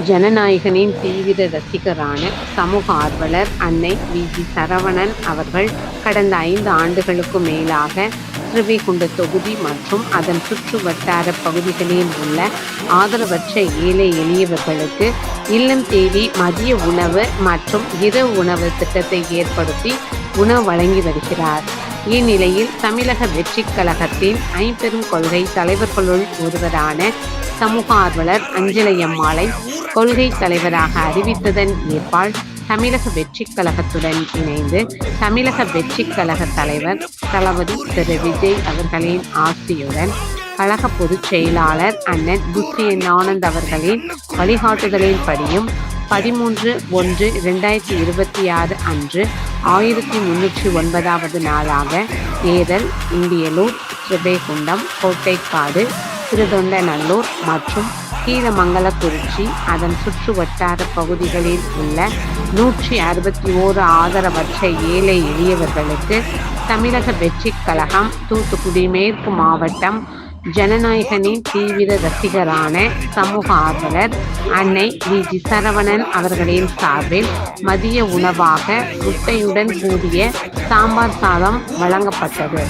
ஜனநாயகனின் தீவிர ரசிகரான சமூக ஆர்வலர் அன்னை வி. ஜி. சரவணன் அவர்கள் கடந்த ஐந்து ஆண்டுகளுக்கு மேலாக திருவைகுண்ட தொகுதி மற்றும் அதன் சுற்று வட்டார பகுதிகளில் உள்ள ஆதரவற்ற ஏழை எளியவர்களுக்கு இல்லம் தேடி மதிய உணவு மற்றும் இரவு உணவு திட்டத்தை ஏற்படுத்தி உணவு வழங்கி வருகிறார். இந்நிலையில் தமிழக வெற்றிக் கழகத்தின் ஐம்பெரும் கொள்கை தலைவர்களுள் ஒருவரான சமூக ஆர்வலர் அஞ்சலையம்மாளை கொள்கை தலைவராக அறிவித்ததன் ஏற்பால் தமிழக வெற்றிக் கழகத்துடன் இணைந்து தமிழக வெற்றிக் கழக தலைவர் தளபதி திரு விஜய் அவர்களின் ஆசியுடன் கழக பொதுச் செயலாளர் அண்ணன் புத்தி ஆனந்த் அவர்களின் வழிகாட்டுதலின்படியும் பதிமூன்று ஒன்று இரண்டாயிரத்தி இருபத்தி ஆறு அன்று ஆயிரத்தி முன்னூற்றி ஒன்பதாவது நாளாக ஏரல் இந்தியலூர் ஸ்ரீபேகுண்டம் கோட்டைக்காடு திருதொண்டநல்லூர் மற்றும் கீழமங்கலக்குறிச்சி அதன் சுற்று வட்டார பகுதிகளில் உள்ள நூற்றி அறுபத்தி ஓரு ஆதரவற்ற ஏழை எளியவர்களுக்கு தமிழக வெற்றிக் கழகம் தூத்துக்குடி மேற்கு மாவட்டம் ஜனநாயகனின் தீவிர ரசிகரான சமூக ஆர்வலர் அன்னை வி. ஜி. சரவணன் அவர்களின் சார்பில் மதிய உணவாக முட்டையுடன் கூடிய சாம்பார் சாதம் வழங்கப்பட்டது.